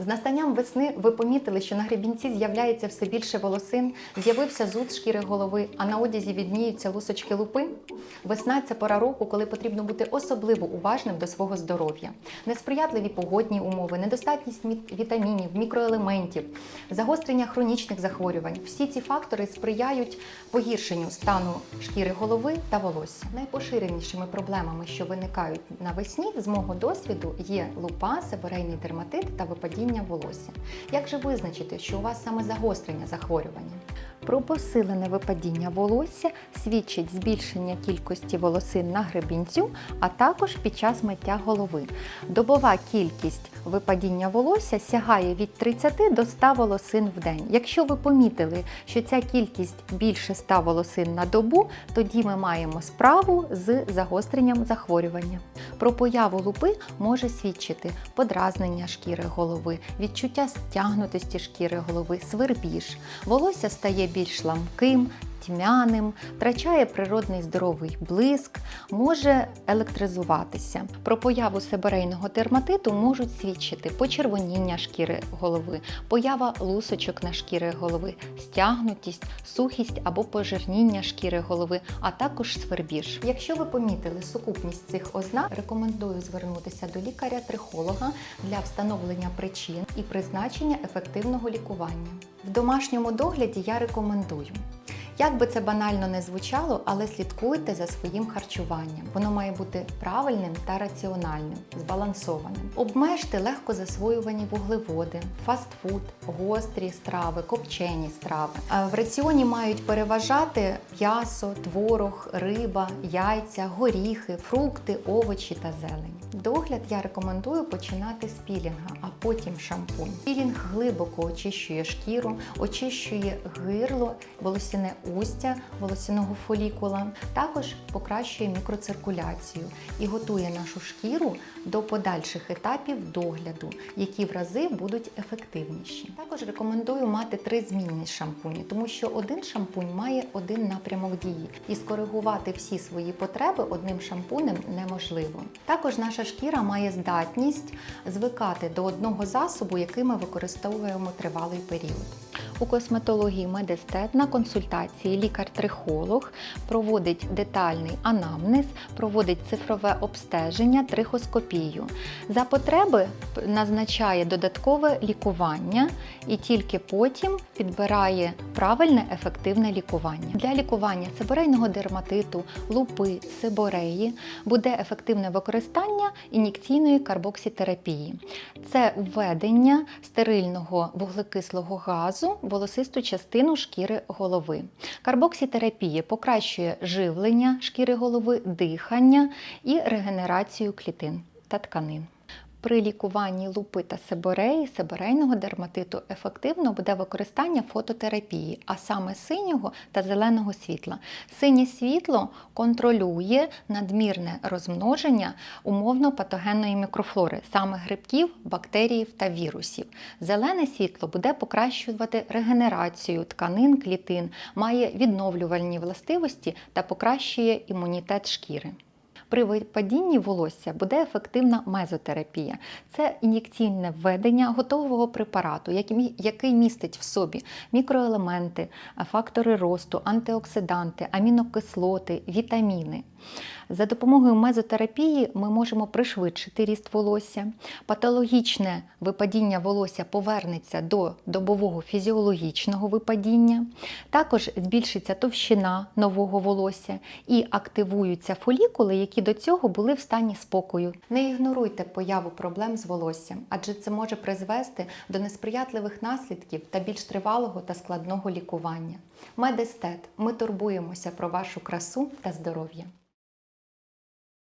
З настанням весни ви помітили, що на гребінці з'являється все більше волосин, з'явився зуд шкіри голови, а на одязі відніються лусочки лупи. Весна це пора року, коли потрібно бути особливо уважним до свого здоров'я. Несприятливі погодні умови, недостатність вітамінів, мікроелементів, загострення хронічних захворювань. Всі ці фактори сприяють погіршенню стану шкіри голови та волосся. Найпоширенішими проблемами, що виникають навесні, з мого досвіду, є лупа, себорейний дерматит та випадіння волосся. Як же визначити, що у вас саме загострення захворювання? Про посилене випадіння волосся свідчить збільшення кількості волосин на гребінцю, а також під час миття голови. Добова кількість випадіння волосся сягає від 30 до 100 волосин в день. Якщо ви помітили, що ця кількість більше 100 волосин на добу, тоді ми маємо справу з загостренням захворювання. Про появу лупи може свідчити подразнення шкіри голови, відчуття стягнутості шкіри голови, свербіж. Волосся стає більш ламким, тьмяним, втрачає природний здоровий блиск, може електризуватися. Про появу себорейного дерматиту можуть свідчити почервоніння шкіри голови, поява лусочок на шкіри голови, стягнутість, сухість або пожирніння шкіри голови, а також свербіж. Якщо ви помітили сукупність цих ознак, рекомендую звернутися до лікаря-трихолога для встановлення причин і призначення ефективного лікування. В домашньому догляді я рекомендую. Як би це банально не звучало, але слідкуйте за своїм харчуванням. Воно має бути правильним та раціональним, збалансованим. Обмежте легко засвоювані вуглеводи, фастфуд, гострі страви, копчені страви. В раціоні мають переважати м'ясо, творог, риба, яйця, горіхи, фрукти, овочі та зелень. Догляд я рекомендую починати з пілінга, а потім шампунь. Пілінг глибоко очищує шкіру, очищує гирло, волосяне устя волосяного фолікула, також покращує мікроциркуляцію і готує нашу шкіру до подальших етапів догляду, які в рази будуть ефективніші. Також рекомендую мати три змінні шампуні, тому що один шампунь має один напрямок дії, і скоригувати всі свої потреби одним шампунем неможливо. Також наша шкіра має здатність звикати до одного засобу, який ми використовуємо тривалий період. У косметології медестет на консультації лікар-трихолог проводить детальний анамнез, проводить цифрове обстеження, трихоскопію. За потреби назначає додаткове лікування і тільки потім підбирає правильне ефективне лікування. Для лікування сиборейного дерматиту, лупи, сибореї буде ефективне використання ін'єкційної карбоксітерапії. Це введення стерильного вуглекислого газу волосисту частину шкіри голови. Карбоксітерапія покращує живлення шкіри голови, дихання і регенерацію клітин та тканин. При лікуванні лупи та сибореї, сиборейного дерматиту ефективно буде використання фототерапії, а саме синього та зеленого світла. Синє світло контролює надмірне розмноження умовно патогенної мікрофлори, саме грибків, бактеріїв та вірусів. Зелене світло буде покращувати регенерацію тканин, клітин, має відновлювальні властивості та покращує імунітет шкіри. При випадінні волосся буде ефективна мезотерапія. Це ін'єкційне введення готового препарату, який- містить в собі мікроелементи, фактори росту, антиоксиданти, амінокислоти, вітаміни. За допомогою мезотерапії ми можемо пришвидшити ріст волосся. Патологічне випадіння волосся повернеться до добового фізіологічного випадіння. Також збільшиться товщина нового волосся і активуються фолікули, які до цього були в стані спокою. Не ігноруйте появу проблем з волоссям, адже це може призвести до несприятливих наслідків та більш тривалого та складного лікування. Медестет. Ми турбуємося про вашу красу та здоров'я.